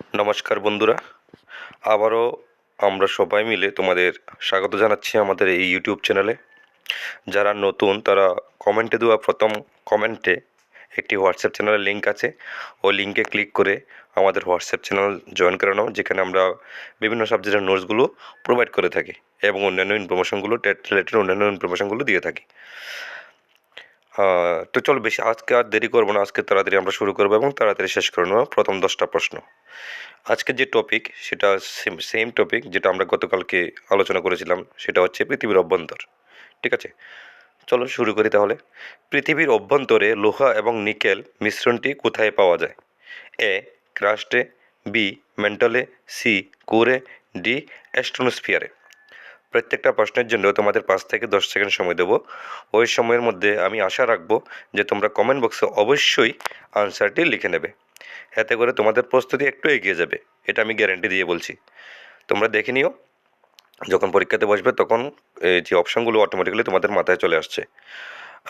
নমস্কার বন্ধুরা। আবারও আমরা সবাই মিলে তোমাদের স্বাগত জানাচ্ছি আমাদের এই ইউটিউব চ্যানেলে। যারা নতুন, তারা কমেন্টে দেওয়া প্রথম কমেন্টে একটি হোয়াটসঅ্যাপ চ্যানেলের লিঙ্ক আছে। ওই লিঙ্কে ক্লিক করে আমাদের হোয়াটসঅ্যাপ চ্যানেল জয়েন করে নাও, যেখানে আমরা বিভিন্ন সাবজেক্টের নোটসগুলো প্রোভাইড করে থাকি এবং অন্যান্য ইনফরমেশনগুলো টেট রিলেটেড অন্যান্য ইনফরমেশনগুলো দিয়ে থাকি। তো চলো বেশি আজকে আর দেরি করব না, আজকে তাড়াতাড়ি আমরা শুরু করব এবং তাড়াতাড়ি শেষ করে নেব প্রথম দশটা প্রশ্ন। আজকে যে টপিক সেটা সেম সেম টপিক যেটা আমরা গতকালকে আলোচনা করেছিলাম, সেটা হচ্ছে পৃথিবীর অভ্যন্তর। ঠিক আছে? চলো শুরু করি তাহলে। পৃথিবীর অভ্যন্তরে লোহা এবং নিকেল মিশ্রণটি কোথায় পাওয়া যায়? এ, ক্রাস্টে, বি, মেন্টালে, সি, কোরে, ডি, অ্যাস্ট্রোনোস্ফিয়ারে। প্রত্যেকটা প্রশ্নের জন্য তোমাদের পাঁচ থেকে দশ সেকেন্ড সময় দেবো। ওই সময়ের মধ্যে আমি আশা রাখব যে তোমরা কমেন্ট বক্সে অবশ্যই আনসারটি লিখে নেবে। এতে করে তোমাদের প্রস্তুতি একটু এগিয়ে যাবে, এটা আমি গ্যারেন্টি দিয়ে বলছি। তোমরা দেখে নিও, যখন পরীক্ষাতে বসবে তখন এই যে অপশানগুলো অটোমেটিক্যালি তোমাদের মাথায় চলে আসছে।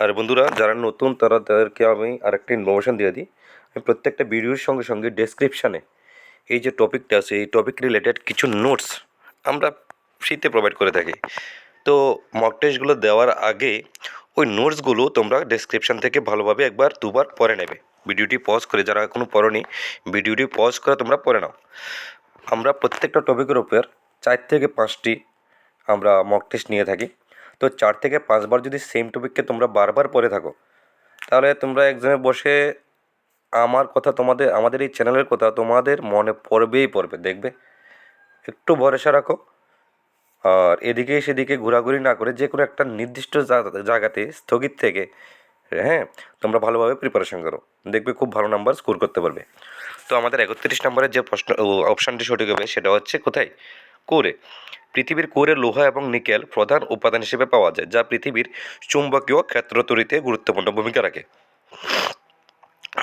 আর বন্ধুরা, যারা নতুন তারা তাদেরকে আমি আরেকটা ইনফরমেশন দিয়ে দিই। আমি প্রত্যেকটা ভিডিওর সঙ্গে সঙ্গে ডেসক্রিপশানে এই যে টপিকটা আছে, এই টপিক রিলেটেড কিছু নোটস আমরা ফ্রিতে প্রোভাইড করে থাকি। তো মক টেস্টগুলো দেওয়ার আগে ওই নোটসগুলো তোমরা ডেসক্রিপশান থেকে ভালোভাবে একবার দুবার পড়ে নেবে। ভিডিওটি পজ করে, যারা এখনও পড়নি ভিডিওটি পজ করে তোমরা পড়ে নাও। আমরা প্রত্যেকটা টপিকের উপর চার থেকে পাঁচটি আমরা মক টেস্ট নিয়ে থাকি। তো চার থেকে পাঁচবার যদি সেম টপিককে তোমরা বারবার পড়ে থাকো, তাহলে তোমরা এক্সামে বসে আমার কথা তোমাদের, আমাদের এই চ্যানেলের কথা তোমাদের মনে পড়বেই পড়বে, দেখবে? একটু ভরসা রাখো। আর এদিকে সেদিকে ঘোরাঘুরি না করে যে কোনো একটা নির্দিষ্ট জায়গাতে স্থগিত থেকে হ্যাঁ তোমরা ভালোভাবে প্রিপারেশন করো। দেখবে খুব ভালো নাম্বার স্কোর করতে পারবে। তো আমাদের একত্রিশ নম্বরের যে প্রশ্ন অপশানটি সঠিক হবে সেটা হচ্ছে কোথায়? কোরে। পৃথিবীর কোরে লোহা এবং নিকেল প্রধান উপাদান হিসেবে পাওয়া যায়, যা পৃথিবীর চুম্বকীয় ক্ষেত্র তৈরিতে গুরুত্বপূর্ণ ভূমিকা রাখে।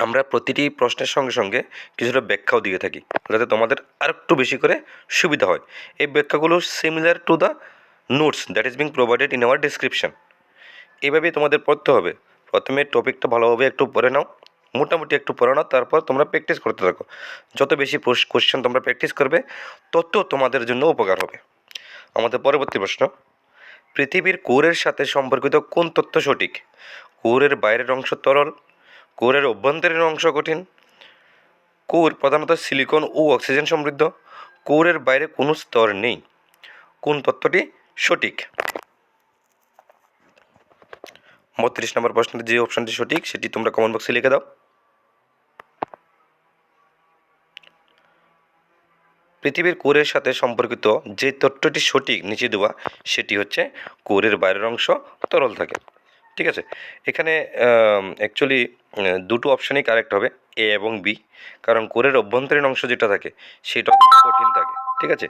আমরা প্রতিটি প্রশ্নের সঙ্গে সঙ্গে কিছুটা ব্যাখ্যাও দিয়ে থাকি, যাতে তোমাদের আরেকটু বেশি করে সুবিধা হয়। এই ব্যাখ্যাগুলো similar to the notes that is being provided in our description এভাবেই তোমাদের পড়তে হবে। প্রথমে টপিকটা ভালোভাবে একটু পড়ে নাও, মোটামুটি একটু পড়ে নাও, তারপর তোমরা প্র্যাকটিস করতে থাকো। যত বেশি কোশ্চেন তোমরা প্র্যাকটিস করবে, তত তোমাদের জন্য উপকার হবে। আমাদের পরবর্তী প্রশ্ন, পৃথিবীর কোরের সাথে সম্পর্কিত কোন তথ্য সঠিক? কোরের বাইরের অংশ তরল কোরের অভ্যন্তরীণ অংশ কঠিন। কোর প্রধানত সিলিকন ও অক্সিজেন সমৃদ্ধ। কোরের বাইরে কোনো স্তর নেই। কোন তথ্যটি সঠিক? বত্রিশ নম্বর প্রশ্নের যে অপশানটি সঠিক, সেটি তোমরা কমেন্ট বক্সে লিখে দাও। পৃথিবীর কোরের সাথে সম্পর্কিত যে তথ্যটি সঠিক নিচে দেওয়া, সেটি হচ্ছে কোরের বাইরের অংশ তরল থাকে। ঠিক আছে? এখানে অ্যাকচুয়ালি দুটো অপশানই কারেক্ট হবে এ এবং বি কারণ কোরের অভ্যন্তরীণ অংশ যেটা থাকে, সেটা কঠিন থাকে, ঠিক আছে?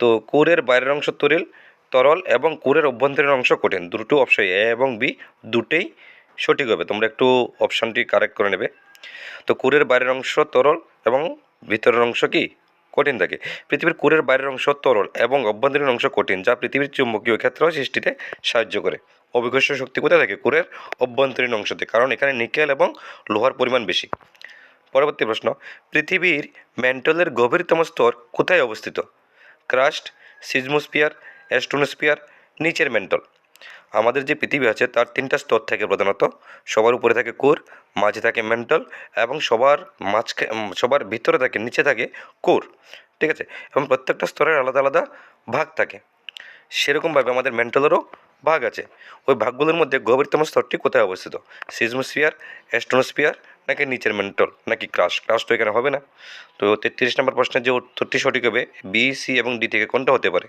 তো কোরের বাইরের অংশ তরিল, তরল এবং কোরের অভ্যন্তরীণ অংশ কঠিন। দুটো অপশন এ এবং বি দুটেই সঠিক হবে। তোমরা একটু অপশানটি কারেক্ট করে নেবে। তো কোরের বাইরের অংশ তরল এবং ভিতরের অংশ কি? কঠিন থাকে। পৃথিবীর কোরের বাইরের অংশ তরল এবং অভ্যন্তরীণ অংশ কঠিন, যা পৃথিবীর চুম্বকীয় ক্ষেত্র সৃষ্টিতে সাহায্য করে। অভিকর্ষ শক্তি কোথায় থাকে? কোরের অভ্যন্তরীণ অংশতে, কারণ এখানে নিকেল এবং লোহার পরিমাণ বেশি। পরবর্তী প্রশ্ন, পৃথিবীর ম্যান্টলের গভীরতম স্তর কোথায় অবস্থিত? ক্রাস্ট সিজমোস্পিয়ার অ্যাস্ট্রোনোস্পিয়ার নিচের ম্যান্টল। আমাদের যে পৃথিবী আছে, তার তিনটা স্তর থাকে প্রধানত। সবার উপরে থাকে কোর, মাঝে থাকে মেন্টাল এবং সবার মাঝখা সবার ভিতরে থাকে, নিচে থাকে কোর। ঠিক আছে? এবং প্রত্যেকটা স্তরের আলাদা আলাদা ভাগ থাকে। সেরকমভাবে আমাদের মেন্টালেরও ভাগ আছে। ওই ভাগগুলোর মধ্যে গভীরতম স্তরটি কোথায় অবস্থিত? সিজমোস্ফিয়ার, অ্যাস্ট্রোনোস্ফিয়ার নাকি নিচের মেন্টল? নাকি ক্রাশ ক্রাশ তো এখানে হবে না। তো তেত্রিশ নম্বর প্রশ্নের যে উত্তরটি সঠিক হবে বি সি এবং ডি থেকে কোনটা হতে পারে?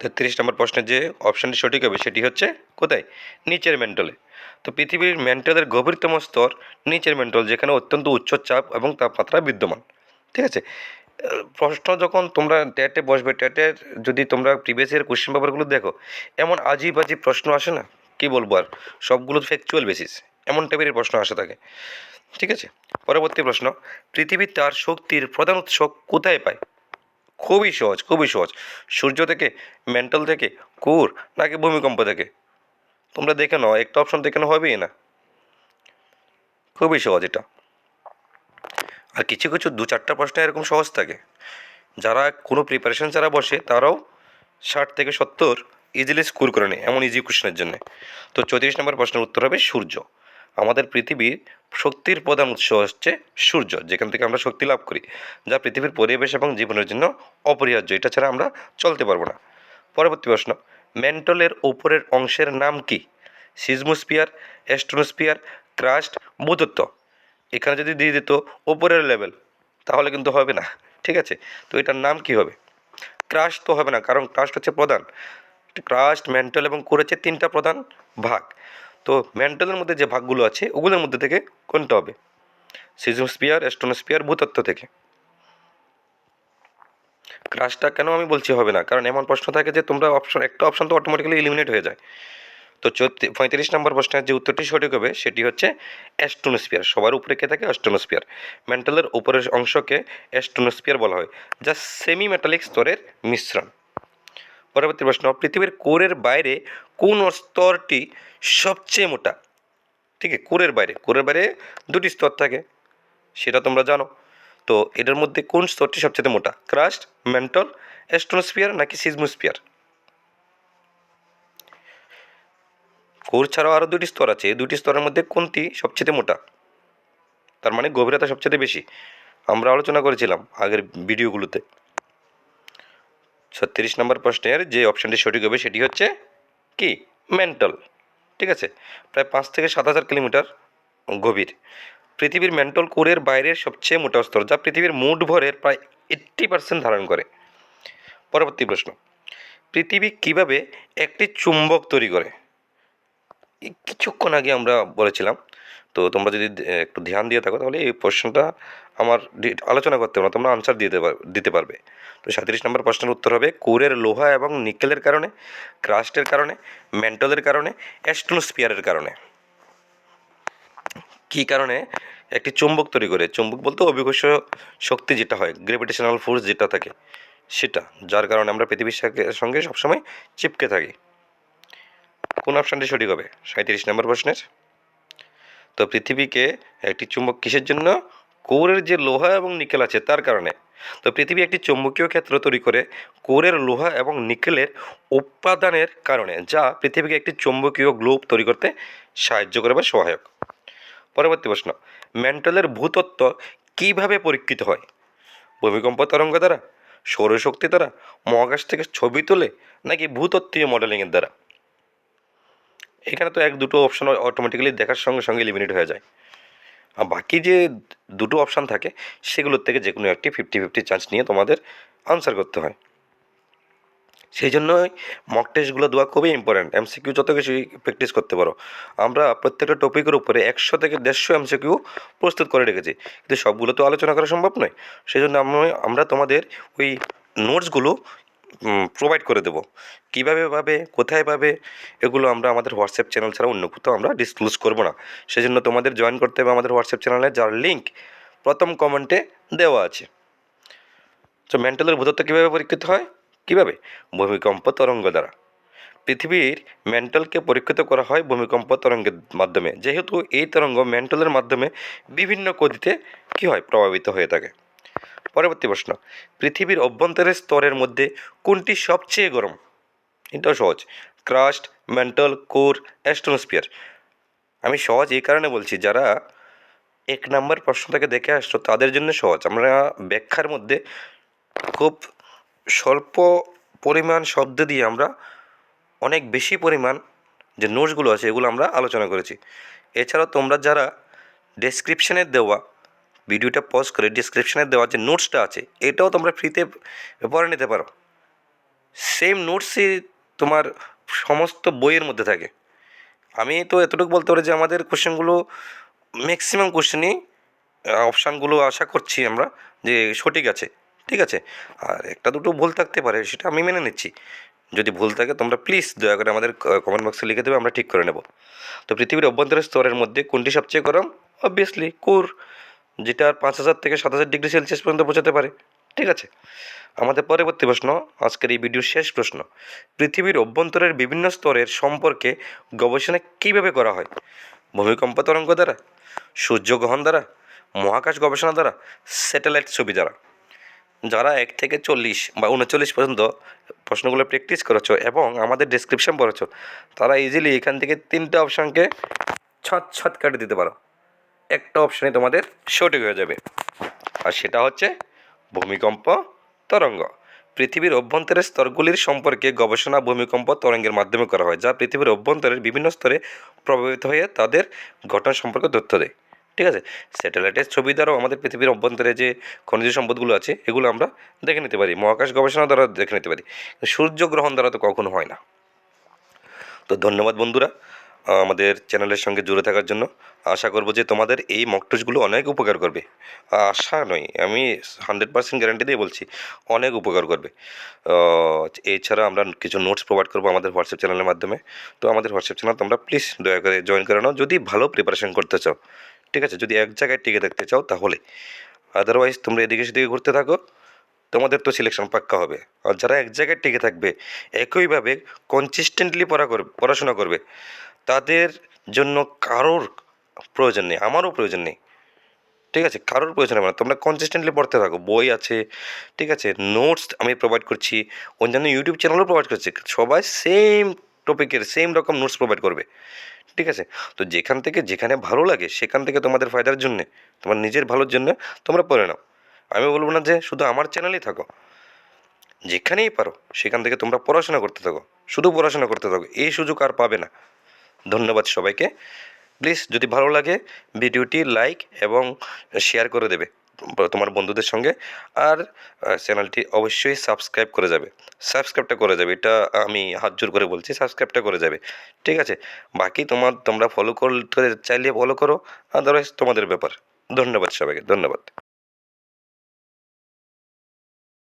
তেত্রিশ নম্বর প্রশ্নের যে অপশানটি সঠিক হবে, সেটি হচ্ছে কোথায়? নিচের মেন্টলে। তো পৃথিবীর মেন্টলের গভীরতম স্তর নিচের মেন্টল, যেখানে অত্যন্ত উচ্চ চাপ এবং তাপমাত্রা বিদ্যমান। ঠিক আছে? প্রশ্ন যখন তোমরা টেটে বসবে টেটের যদি তোমরা প্রিভিয়াস ইয়ার কোশ্চেন পেপারগুলো দেখো, এমন আজীব আজীব প্রশ্ন আসে না? কি বলব আর? সবগুলো ফ্যাকচুয়াল বেসিস এমন টাইপের প্রশ্ন আসে থাকে ঠিক আছে? পরবর্তী প্রশ্ন, পৃথিবী তার শক্তির প্রধান উৎস কোথায় পায়? খুবই সহজ খুবই সহজ। সূর্য থেকে মেন্টাল থেকে, কুর, নাকি ভূমিকম্প থেকে? তোমরা দেখে নাও, একটা অপশন দেখে নাও, হবেই না? খুবই সহজ এটা। আর কিছু কিছু দু চারটা প্রশ্ন এরকম সহজ থাকে। যারা কোনো প্রিপারেশন ছাড়া বসে, তারাও ষাট থেকে সত্তর ইজিলি স্কোর করে নেয়, এমন ইজি কোশ্চেনের জন্য। তো চৌত্রিশ নম্বর প্রশ্নের উত্তর হবে সূর্য। আমাদের পৃথিবীর শক্তির প্রধান উৎস হচ্ছে সূর্য, যেখান থেকে আমরা শক্তি লাভ করি, যা পৃথিবীর পরিবেশ এবং জীবনের জন্য অপরিহার্য। এটা ছাড়া আমরা চলতে পারব না। পরবর্তী প্রশ্ন, মেন্টলের উপরের অংশের নাম কি? সিজমোস্পিয়ার অ্যাস্ট্রোনোস্পিয়ার ক্রাস্ট ভূতত্ত্ব এখানে যদি দিয়ে দিত ওপরের লেভেল, তাহলে কিন্তু হবে না। ঠিক আছে? তো এটার নাম কি হবে? ক্রাশ তো হবে না, কারণ ক্রাস্ট হচ্ছে প্রধান। ক্রাস্ট মেন্টাল এবং করেছে তিনটা প্রধান ভাগ। তো মেন্টালের মধ্যে যে ভাগগুলো আছে, ওগুলোর মধ্যে থেকে কোনটা হবে? সিজমোস্পিয়ার অ্যাস্ট্রোনোস্পিয়ার ভূতত্ত্ব থেকে। ক্রাশটা কেন আমি বলছি হবে না? কারণ এমন প্রশ্ন থাকে যে তোমরা অপশন, একটা অপশন তো অটোমেটিক্যালি এলিমিনেট হয়ে যায়। তো পঁয়ত্রিশ নম্বর প্রশ্নের যে উত্তরটি সঠিক হবে, সেটি হচ্ছে অ্যাস্টোনোস্পিয়ার সবার উপরে কে থাকে? অ্যাস্টোনোস্পিয়ার মেন্টালের উপরের অংশকে অ্যাস্টোনোস্পিয়ার বলা হয়। যা সেমি মেটালিক স্তরের মিশ্রণ। পরবর্তী প্রশ্ন, পৃথিবীর কোরের বাইরে কোন স্তরটি সবচেয়ে মোটা? ঠিক আছে, কোরের বাইরে। কোরের বাইরে দুটি স্তর থাকে, সেটা তোমরা জানো। তো এটার মধ্যে কোন স্তরটি সবচেয়ে মোটা? ক্রাস্ট, মেন্টল অ্যাস্ট্রোনোস্পিয়ার নাকি সিজমোস্পিয়ার কোর ছাড়াও আরও দুটি স্তর আছে। দুটি স্তরের মধ্যে কোনটি সবচেয়ে মোটা? তার মানে গভীরতা সবচেয়ে বেশি। আমরা আলোচনা করেছিলাম আগের ভিডিওগুলোতে। ছত্রিশ নম্বর প্রশ্নের যে অপশানটি সঠিক হবে সেটি হচ্ছে কি? মেন্টাল। ঠিক আছে? প্রায় পাঁচ থেকে সাত হাজার কিলোমিটার গভীর। পৃথিবীর মেন্টল কোরের বাইরের সবচেয়ে মোটা স্তর, যা পৃথিবীর মোট ভরের প্রায় এইট্টি পার্সেন্ট ধারণ করে। পরবর্তী প্রশ্ন। পৃথিবী কীভাবে একটি চুম্বক তৈরি করে? কিছুক্ষণ আগে আমরা বলেছিলাম। তো তোমরা যদি একটু ধ্যান দিয়ে থাকো, তাহলে এই প্রশ্নটা আমার আলোচনা করতে না, তোমরা আনসার দিতে পার- দিতে পারবে। তো সাঁত্রিশ নম্বর প্রশ্নের উত্তর হবে, কোরের লোহা এবং নিকেলের কারণে, ক্রাস্টের কারণে, মেন্টলের কারণে অ্যাস্ট্রোস্পিয়ারের কারণে। কী কারণে? একটি চুম্বক তৈরি করে, চুম্বক বলতে অভিঘর্ষ শক্তি যেটা হয় গ্রেভিটেশনাল ফোর্স যেটা থাকে, সেটা, যার কারণে আমরা পৃথিবীর সঙ্গে সবসময় চিপকে থাকি। কোন অপশানটি সঠিক হবে? সাঁত্রিশ নম্বর প্রশ্নের। তো পৃথিবীকে একটি চুম্বক কিসের জন্য? কোরের যে লোহা এবং নিকেল আছে তার কারণে। তো পৃথিবী একটি চৌম্বকীয় ক্ষেত্র তৈরি করে কোরের লোহা এবং নিকেলের উপাদানের কারণে, যা পৃথিবীকে একটি চৌম্বকীয় গ্লোব তৈরি করতে সাহায্য করে বা সহায়ক। পরবর্তী প্রশ্ন মেন্টালের ভূতত্ত্ব কীভাবে পরীক্ষিত হয়? ভূমিকম্প তরঙ্গ দ্বারা, সৌরশক্তি দ্বারা, মহাকাশ থেকে ছবি তোলে, নাকি ভূতত্ত্বীয় মডেলিংয়ের দ্বারা? এখানে তো এক, দুটো অপশান অটোমেটিক্যালি দেখার সঙ্গে সঙ্গে এলিমিনেট হয়ে যায়। আর বাকি যে দুটো অপশান থাকে, সেগুলোর থেকে যে কোনো একটি ফিফটি ফিফটি চান্স নিয়ে তোমাদের আনসার করতে হয়। সেই জন্যই মক টেস্টগুলো দেওয়া খুবই ইম্পর্ট্যান্ট এমসিকিউ যত কিছু প্র্যাকটিস করতে পারো। আমরা প্রত্যেকটা টপিকের উপরে একশো থেকে দেড়শো এমসিকিউ প্রস্তুত করে রেখেছি। কিন্তু সবগুলো তো আলোচনা করা সম্ভব নয়। সেই জন্য আমি- আমরা তোমাদের ওই নোটসগুলো প্রোভাইড করে দেবো। কীভাবে পাবে, কোথায় পাবে, এগুলো আমরা আমাদের হোয়াটসঅ্যাপ চ্যানেল ছাড়া অন্য কোথাও আমরা ডিসক্লোজ করব না। সেই জন্য তোমাদের জয়েন করতে হবে আমাদের হোয়াটসঅ্যাপ চ্যানেলে যার লিঙ্ক প্রথম কমেন্টে দেওয়া আছে। তো মেন্টালের ভূতত্ব কীভাবে পরীক্ষিত হয়? কীভাবে? ভূমিকম্প তরঙ্গ দ্বারা। পৃথিবীর মেন্টালকে পরীক্ষিত করা হয় ভূমিকম্প তরঙ্গের মাধ্যমে। যেহেতু এই তরঙ্গ মেন্টালের মাধ্যমে বিভিন্ন গতিতে কী হয়? প্রভাবিত হয়ে থাকে। পরবর্তী প্রশ্ন, পৃথিবীর অভ্যন্তরের স্তরের মধ্যে কোনটি সবচেয়ে গরম? এটাও সহজ, ক্রাস্ট, মেন্টাল, কোর অ্যাস্ট্রোস্পিয়ার আমি সহজ এই কারণে বলছি, যারা এক নাম্বার প্রশ্নটাকে দেখে আসছো, তাদের জন্য সহজ। আমরা ব্যাখ্যার মধ্যে খুব স্বল্প পরিমাণ শব্দ দিয়ে আমরা অনেক বেশি পরিমাণ যে নোটসগুলো আছে, এগুলো আমরা আলোচনা করেছি। এছাড়াও তোমরা যারা ডেসক্রিপশানে দেওয়া ভিডিওটা পজ করে ডিসক্রিপশানে দেওয়া যে নোটসটা আছে, এটাও তোমরা ফ্রিতে পড়ে নিতে পারো। সেম নোটসই তোমার সমস্ত বইয়ের মধ্যে থাকে। আমি তো এতটুকু বলতে পারি যে আমাদের কোশ্চেনগুলো ম্যাক্সিমাম কোশ্চেনই অপশানগুলো আশা করছি আমরা যে সঠিক আছে, ঠিক আছে? আর একটা দুটো ভুল থাকতে পারে, সেটা আমি মেনে নিচ্ছি। যদি ভুল থাকে তোমরা প্লিজ দয়া করে আমাদের কমেন্ট বক্সে লিখে দেবে, আমরা ঠিক করে নেব। তো পৃথিবীর অভ্যন্তরের স্তরের মধ্যে কোনটি সবচেয়ে গরম? অবভিয়াসলি কুর। যেটা পাঁচ হাজার থেকে সাত হাজার ডিগ্রি সেলসিয়াস পর্যন্ত পৌঁছাতে পারে। ঠিক আছে? আমাদের পরবর্তী প্রশ্ন, আজকের এই ভিডিওর শেষ প্রশ্ন। পৃথিবীর অভ্যন্তরের বিভিন্ন স্তরের সম্পর্কে গবেষণা কীভাবে করা হয়? ভূমিকম্প তরঙ্গ দ্বারা, সূর্যগ্রহণ দ্বারা, মহাকাশ গবেষণা দ্বারা, স্যাটেলাইট ছবি দ্বারা। যারা এক থেকে চল্লিশ বা উনচল্লিশ পর্যন্ত প্রশ্নগুলো প্র্যাকটিস করেছ এবং আমাদের ডেসক্রিপশন পড়েছো, তারা ইজিলি এখান থেকে তিনটে অপশানকে ছট ছট কাটে দিতে পারো। একটা অপশানে তোমাদের সঠিক হয়ে যাবে। আর সেটা হচ্ছে ভূমিকম্প, তরঙ্গ। পৃথিবীর অভ্যন্তরের স্তরগুলির সম্পর্কে গবেষণা ভূমিকম্প, তরঙ্গের মাধ্যমে করা হয়, যা পৃথিবীর অভ্যন্তরের বিভিন্ন স্তরে প্রভাবিত হয়ে তাদের ঘটনা সম্পর্কে তথ্য দেয়। ঠিক আছে? স্যাটেলাইটের ছবি দ্বারাও আমাদের পৃথিবীর অভ্যন্তরে যে খনিজ সম্পদগুলো আছে, এগুলো আমরা দেখে নিতে পারি। মহাকাশ গবেষণা দ্বারা দেখে নিতে পারি। সূর্যগ্রহণ দ্বারা তো কখনো হয় না। তো ধন্যবাদ বন্ধুরা। আমাদের চ্যানেলের সঙ্গে জুড়ে থাকার জন্য আশা করব যে তোমাদের এই মকটসগুলো অনেক উপকার করবে। আশা নয় আমি হান্ড্রেড পার্সেন্ট গ্যারান্টি দিয়ে বলছি, অনেক উপকার করবে। এছাড়া আমরা কিছু নোটস প্রোভাইড করব আমাদের হোয়াটসঅ্যাপ চ্যানেলের মাধ্যমে। তো আমাদের হোয়াটসঅ্যাপ চ্যানেল তোমরা প্লিজ দয়া করে জয়েন করে নাও, যদি ভালো প্রিপারেশন করতে চাও। ঠিক আছে, যদি এক জায়গায় টিকে থাকতে চাও তাহলে। আদারওয়াইজ তোমরা এদিকে সেদিকে ঘুরতে থাকো, তোমাদের তো সিলেকশন পাক্কা হবে। আর যারা এক জায়গায় টিকে থাকবে, একইভাবে কনসিস্টেন্টলি পড়া করবে পড়াশোনা করবে তাদের জন্য কারোর প্রয়োজন নেই, আমারও প্রয়োজন নেই। ঠিক আছে? কারোর প্রয়োজন হবে না। তোমরা কনসিস্টেন্টলি পড়তে থাকো। বই আছে, ঠিক আছে? নোটস আমি প্রোভাইড করছি। অন্যান্য ইউটিউব চ্যানেলও প্রোভাইড করছি। সবাই সেম টপিকের সেম রকম নোটস প্রোভাইড করবে। ঠিক আছে? তো যেখান থেকে যেখানে ভালো লাগে, সেখান থেকে তোমাদের ফায়দার জন্যে, তোমার নিজের ভালোর জন্য তোমরা পড়ে নাও। আমি বলব না যে শুধু আমার চ্যানেলেই থাকো। যেখানেই পারো, সেখান থেকে তোমরা পড়াশোনা করতে থাকো। শুধু পড়াশোনা করতে থাকো। এই সুযোগ আর পাবে না। ধন্যবাদ সবাইকে। প্লিজ, যদি ভালো লাগে, ভিডিওটি লাইক এবং শেয়ার করে দেবে তোমার বন্ধুদের সঙ্গে। আর চ্যানেলটি অবশ্যই সাবস্ক্রাইব করে যাবে। সাবস্ক্রাইবটা করে যাবে, এটা আমি হাত জোর করে বলছি, সাবস্ক্রাইবটা করে যাবে। ঠিক আছে? বাকি তোমার, তোমরা ফলো করতে চাইলে ফলো করো আদারওয়াইজ তোমাদের ব্যাপার। ধন্যবাদ সবাইকে, ধন্যবাদ।